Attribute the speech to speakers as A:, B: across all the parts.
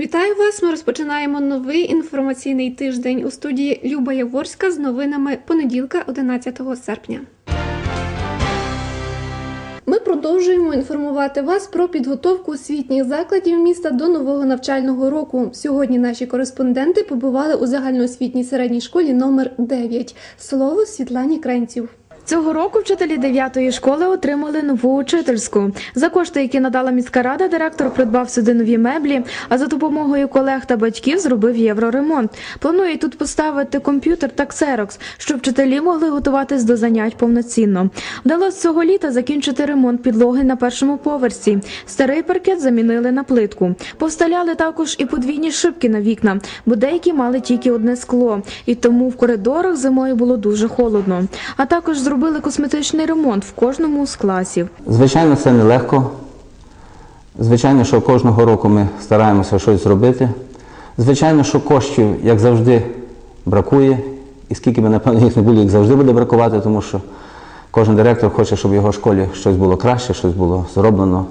A: Вітаю вас! Ми розпочинаємо новий інформаційний тиждень у студії Люба Яворська з новинами понеділка, 11 серпня. Ми продовжуємо інформувати вас про підготовку освітніх закладів міста до нового навчального року. Сьогодні наші кореспонденти побували у загальноосвітній середній школі номер 9. Слово Світлані Кренців.
B: Цього року вчителі 9-ї школи отримали нову учительську. За кошти, які надала міська рада, директор придбав сюди нові меблі, а за допомогою колег та батьків зробив євроремонт. Планує тут поставити комп'ютер та ксерокс, щоб вчителі могли готуватись до занять повноцінно. Вдалося цього літа закінчити ремонт підлоги на першому поверсі. Старий паркет замінили на плитку. Повставляли також і подвійні шибки на вікна, бо деякі мали тільки одне скло, і тому в коридорах зимою було дуже холодно. А також зробили косметичний ремонт в кожному з класів.
C: Звичайно, це нелегко. Звичайно, що кожного року ми стараємося щось зробити. Звичайно, що коштів, як завжди, бракує. І скільки би, напевно, їх не було, їх завжди буде бракувати, тому що кожен директор хоче, щоб в його школі щось було краще, щось було зроблено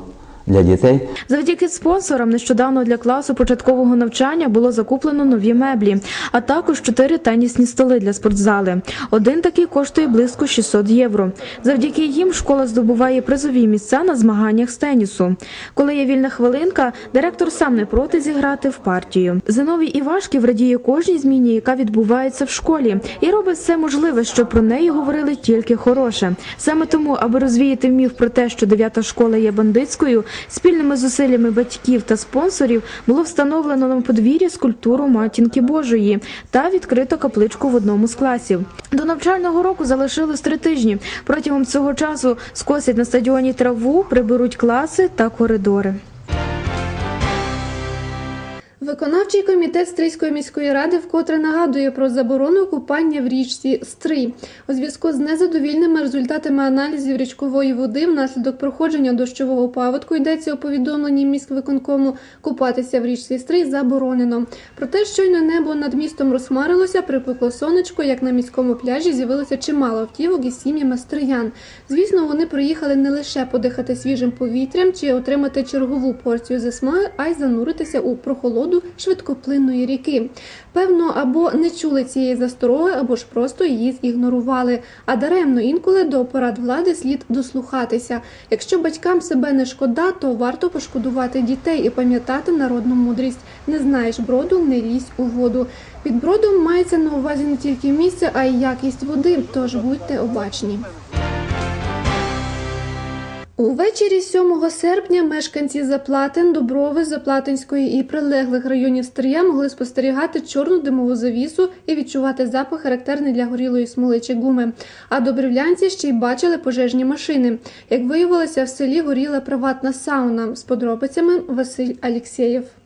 C: для дітей.
B: Завдяки спонсорам нещодавно для класу початкового навчання було закуплено нові меблі, а також чотири тенісні столи для спортзали. Один такий коштує близько 600 євро. Завдяки їм школа здобуває призові місця на змаганнях з тенісу. Коли є вільна хвилинка, директор сам не проти зіграти в партію. Зиновій Івашків радіє кожній зміні, яка відбувається в школі, і робить все можливе, щоб про неї говорили тільки хороше. Саме тому, аби розвіяти міф про те, що дев'ята школа є бандитською, спільними зусиллями батьків та спонсорів було встановлено на подвір'ї скульптуру матінки Божої та відкрито капличку в одному з класів. До навчального року залишилось три тижні. Протягом цього часу скосять на стадіоні траву, приберуть класи та коридори.
A: Виконавчий комітет Стрийської міської ради вкотре нагадує про заборону купання в річці Стрий. У зв'язку з незадовільними результатами аналізів річкової води внаслідок проходження дощового паводку йдеться у повідомленні міськвиконкому купатися в річці Стрий заборонено. Проте щойно небо над містом розхмарилося, припекло сонечко, як на міському пляжі з'явилося чимало автівок із сім'ями стриян. Звісно, вони приїхали не лише подихати свіжим повітрям чи отримати чергову порцію засмаги, а й зануритися у прохолоду швидкоплинної ріки. Певно, або не чули цієї застороги, або ж просто її зігнорували. А даремно інколи до порад влади слід дослухатися. Якщо батькам себе не шкода, то варто пошкодувати дітей і пам'ятати народну мудрість. Не знаєш броду, не лізь у воду. Під бродом мається на увазі не тільки місце, а й якість води. Тож будьте обачні. Увечері 7 серпня мешканці Заплатин, Доброви, Заплатинської і прилеглих районів Стрия могли спостерігати чорну димову завісу і відчувати запах характерний для горілої смоли чи гуми. А добрівлянці ще й бачили пожежні машини. Як виявилося, в селі горіла приватна сауна з подробицями Василь Алєксєєв.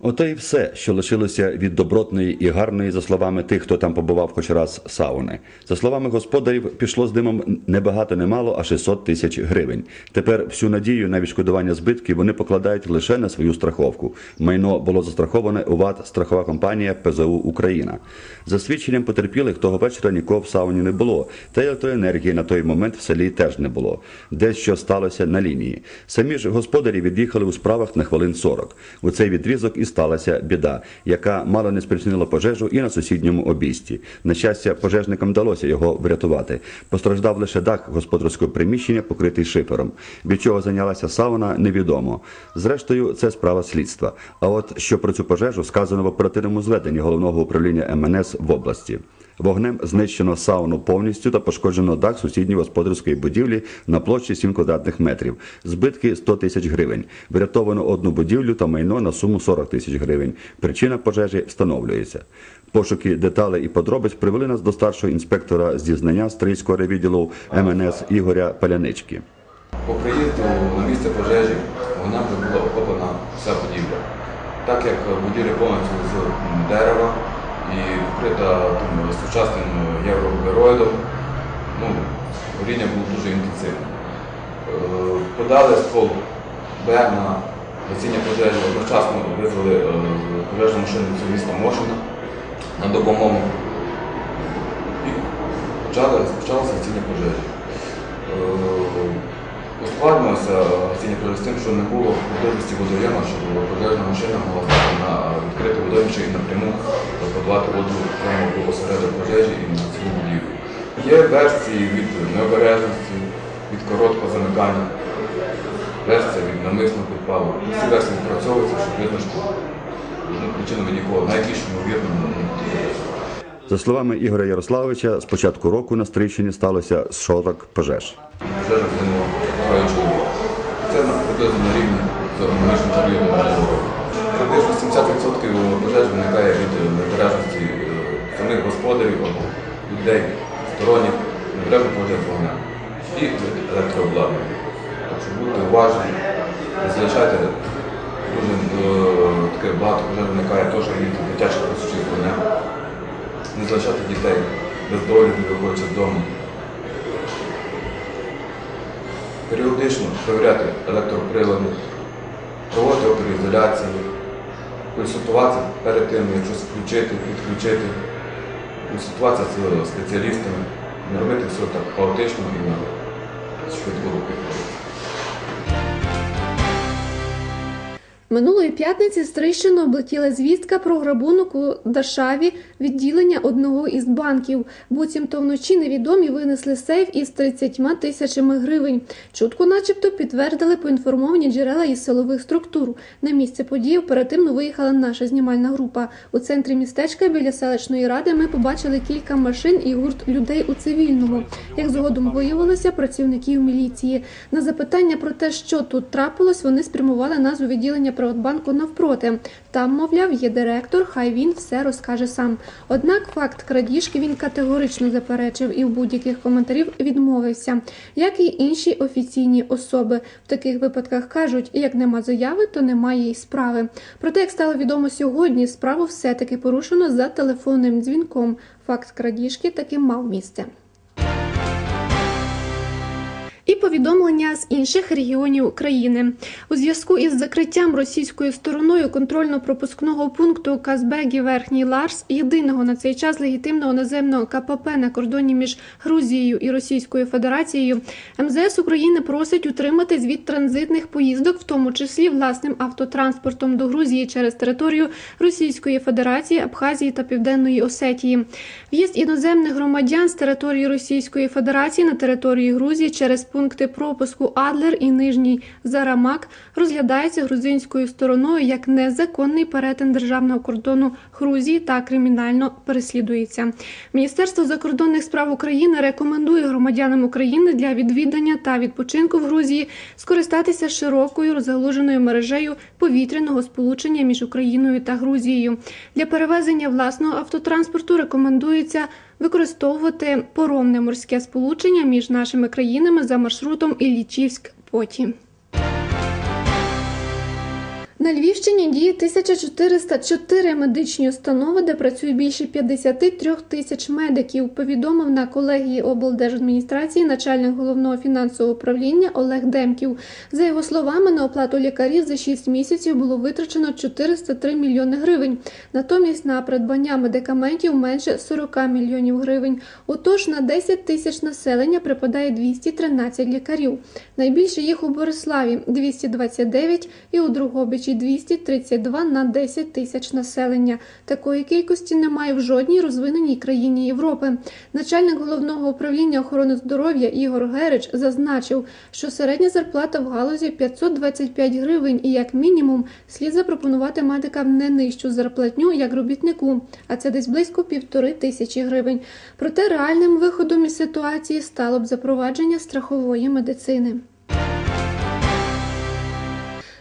D: Ото і все, що лишилося від добротної і гарної, за словами тих, хто там побував хоч раз сауни. За словами господарів, пішло з димом не багато, не мало, а 600 тисяч гривень. Тепер всю надію на відшкодування збитків вони покладають лише на свою страховку. Майно було застраховане у ВАД страхова компанія ПЗУ Україна. За свідченням потерпілих того вечора нікого в сауні не було, та електроенергії на той момент в селі теж не було. Десь що сталося на лінії. Самі ж господарі від'їхали у справах на хвилин 40. У цей відрізок і сталася біда, яка мало не спричинила пожежу і на сусідньому обійсті. На щастя, пожежникам вдалося його врятувати. Постраждав лише дах господарського приміщення, покритий шифером. Від чого зайнялася сауна, невідомо. Зрештою, це справа слідства. А от що про цю пожежу сказано в оперативному зведенні головного управління МНС в області. Вогнем знищено сауну повністю та пошкоджено дах сусідньої господарської будівлі на площі 7 квадратних метрів. Збитки 100 тисяч гривень. Врятовано одну будівлю та майно на суму 40 тисяч гривень. Причина пожежі встановлюється. Пошуки деталей і подробиць привели нас до старшого інспектора з дізнання Стрийського ревідділу МНС Ігоря Палянички.
E: По приїзду на місце пожежі вона вже була охоплена вся будівля. Так як будівля повністю з дерева і вкрита там, сучасним євровуглероїдом, ну, горіння було дуже інтенсивне. Е, Подали ствол Б на гасіння пожежі, одночасно визвали е, пожежну машину міста Мошина на допомогу. І почалося гасіння пожежі. Ускладнилося гасіння з тим, що не було можливості водойома, щоб пожежна машина могла стати на відкрите водоймище і напряму подавати воду прямо осередок пожежі і на цілу будівлю. Є версії від необережності, від короткого замикання, версія від намисного підпалу. Всі версії відпрацьовуються, щоб визначити ну, причину від якого найбільш ймовірно
D: За словами Ігоря Ярославовича, з початку року на Стрийщині сталося 40 пожеж.
E: Виникло. Це приблизно на рівні аналогічним періодом минулого. Приблизно 70% пожеж виникає від е, необережності е, самих господарів або людей сторонніх, небережно поводження з вогнем і електрообладнання. Так що будьте уважні, не залишайте дуже е, таке багато пожеж виникає теж від дитячих присутчих з вогнем. Не залишати дітей без догляду, виходячи з дому. Періодично перевіряти електроприлади, проводити оперізоляції, консультуватися перед тим, як щось включити, підключити, консультуватися з спеціалістами, не робити все так хаотично і швидко швидку
A: Минулої п'ятниці Стрийщину облетіла звістка про грабунок у Даршаві відділення одного із банків. Буцімто вночі невідомі винесли сейф із 30 тисячами гривень. Чутку, начебто, підтвердили поінформовані джерела із силових структур. На місце події оперативно виїхала наша знімальна група. У центрі містечка біля селищної ради ми побачили кілька машин і гурт людей у цивільному. Як згодом виявилося, працівників міліції. На запитання про те, що тут трапилось, вони спрямували нас у відділення Приватбанку навпроти. Там, мовляв, є директор, хай він все розкаже сам. Однак факт крадіжки він категорично заперечив і в будь-яких коментарів відмовився, як і інші офіційні особи. В таких випадках кажуть, як нема заяви, то немає й справи. Проте, як стало відомо сьогодні, справу все-таки порушено за телефонним дзвінком. Факт крадіжки таки мав місце. Повідомлення з інших регіонів країни у зв'язку із закриттям російською стороною контрольно-пропускного пункту Казбегі Верхній Ларс, єдиного на цей час легітимного наземного КПП на кордоні між Грузією і Російською Федерацією, МЗС України просить утримати звіт транзитних поїздок, в тому числі власним автотранспортом до Грузії через територію Російської Федерації, Абхазії та Південної Осетії. В'їзд іноземних громадян з території Російської Федерації на території Грузії через пункти пропуску Адлер і Нижній Зарамак розглядається грузинською стороною як незаконний перетин державного кордону Грузії та кримінально переслідується. Міністерство закордонних справ України рекомендує громадянам України для відвідання та відпочинку в Грузії скористатися широкою розгалуженою мережею повітряного сполучення між Україною та Грузією. Для перевезення власного автотранспорту рекомендується використовувати поромне морське сполучення між нашими країнами за маршрутом Іллічівськ-Поті. На Львівщині діє 1404 медичні установи, де працює більше 53 тисяч медиків. Повідомив на колегії облдержадміністрації начальник головного фінансового управління Олег Демків. За його словами, на оплату лікарів за 6 місяців було витрачено 403 мільйони гривень. Натомість на придбання медикаментів менше 40 мільйонів гривень. Отож, на 10 тисяч населення припадає 213 лікарів. Найбільше їх у Бориславі 229 і у Другобичі 232 на 10 тисяч населення. Такої кількості немає в жодній розвиненій країні Європи. Начальник головного управління охорони здоров'я Ігор Герич зазначив, що середня зарплата в галузі 525 гривень, і як мінімум слід запропонувати медикам не нижчу зарплатню як робітнику, а це десь близько півтори тисячі гривень. Проте реальним виходом із ситуації стало б запровадження страхової медицини.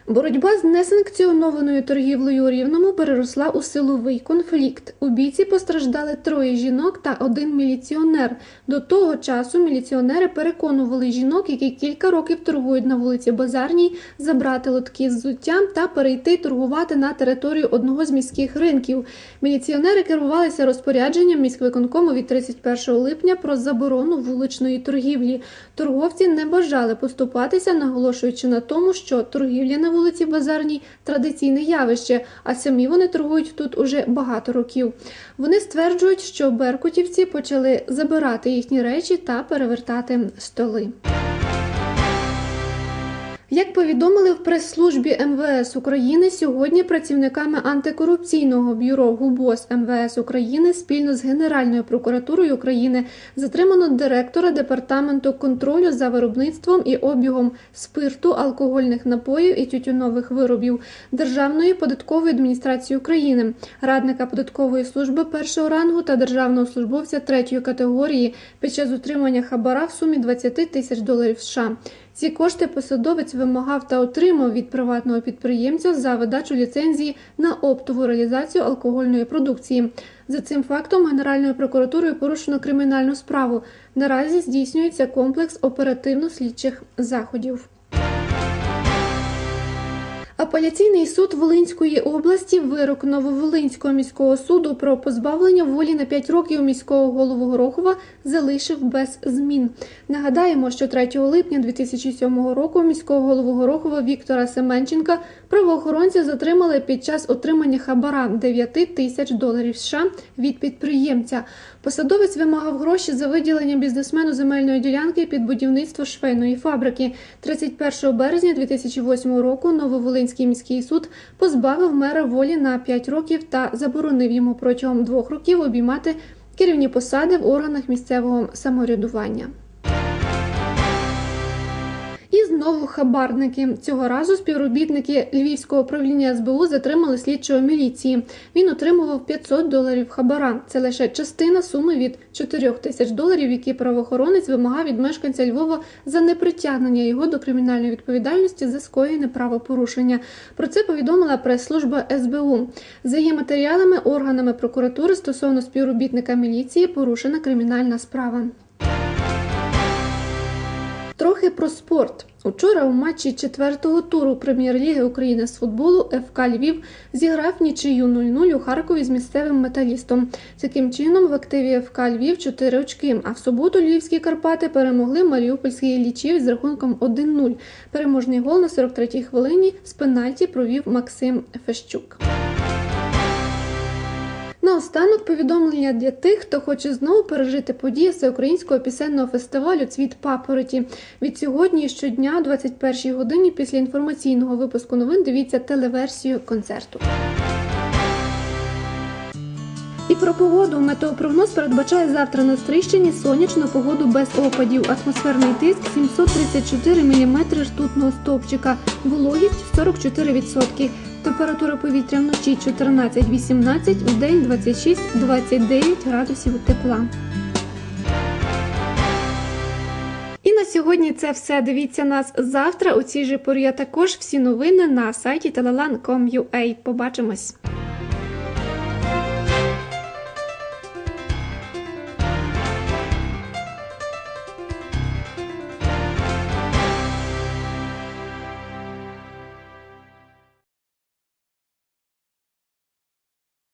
A: Боротьба з несанкціонованою торгівлею у Рівному переросла у силовий конфлікт. У бійці постраждали троє жінок та один міліціонер. До того часу міліціонери переконували жінок, які кілька років торгують на вулиці Базарній, забрати лотки з зуттям та перейти торгувати на територію одного з міських ринків. Міліціонери керувалися розпорядженням міськвиконкому від 31 липня про заборону вуличної торгівлі. Торговці не бажали поступатися, наголошуючи на тому, що торгівля на вулиці Базарній традиційне явище, а самі вони торгують тут уже багато років. Вони стверджують, що беркутівці почали забирати їхні речі та перевертати столи. Як повідомили в прес-службі МВС України, сьогодні працівниками антикорупційного бюро ГУБОС МВС України спільно з Генеральною прокуратурою України затримано директора департаменту контролю за виробництвом і обігом спирту, алкогольних напоїв і тютюнових виробів Державної податкової адміністрації України, радника податкової служби першого рангу та державного службовця третьої категорії під час утримання хабара в сумі 20 тисяч доларів США. Ці кошти посадовець вимагав та отримав від приватного підприємця за видачу ліцензії на оптову реалізацію алкогольної продукції. За цим фактом Генеральною прокуратурою порушено кримінальну справу. Наразі здійснюється комплекс оперативно-слідчих заходів. Апеляційний суд Волинської області вирок Нововолинського міського суду про позбавлення волі на 5 років міського голову Горохова залишив без змін. Нагадаємо, що 3 липня 2007 року міського голову Горохова Віктора Семенченка правоохоронці затримали під час отримання хабара 9 тисяч доларів США від підприємця. Посадовець вимагав гроші за виділення бізнесмену земельної ділянки під будівництво швейної фабрики. 31 березня 2008 року Нововолинський міський суд позбавив мера волі на 5 років та заборонив йому протягом двох років обіймати керівні посади в органах місцевого самоврядування. Знову хабарники. Цього разу співробітники Львівського управління СБУ затримали слідчого міліції. Він отримував 500 доларів хабара. Це лише частина суми від 4 тисяч доларів, які правоохоронець вимагав від мешканця Львова за непритягнення його до кримінальної відповідальності за скоєне правопорушення. Про це повідомила прес-служба СБУ. За її матеріалами органами прокуратури стосовно співробітника міліції порушена кримінальна справа. Трохи про спорт. Учора у матчі четвертого туру прем'єр-ліги України з футболу ФК Львів зіграв нічию 0-0 у Харкові з місцевим металістом. Таким чином в активі ФК Львів 4 очки. А в суботу львівські Карпати перемогли Маріупольський лічів з рахунком 1-0. Переможний гол на 43-й хвилині з пенальті провів Максим Фещук. Наостанок повідомлення для тих, хто хоче знову пережити події всеукраїнського пісенного фестивалю Цвіт папороті. Від сьогодні щодня, о 21 годині, після інформаційного випуску новин, дивіться телеверсію концерту. І про погоду метеопрогноз передбачає завтра на Стрищині сонячну погоду без опадів. Атмосферний тиск 734 мм ртутного стовпчика, вологість 44%. Температура повітря вночі 14-18, вдень 26-29 градусів тепла. І на сьогодні це все. Дивіться нас завтра у цій же порі, також всі новини на сайті telelan.com.ua. Побачимось!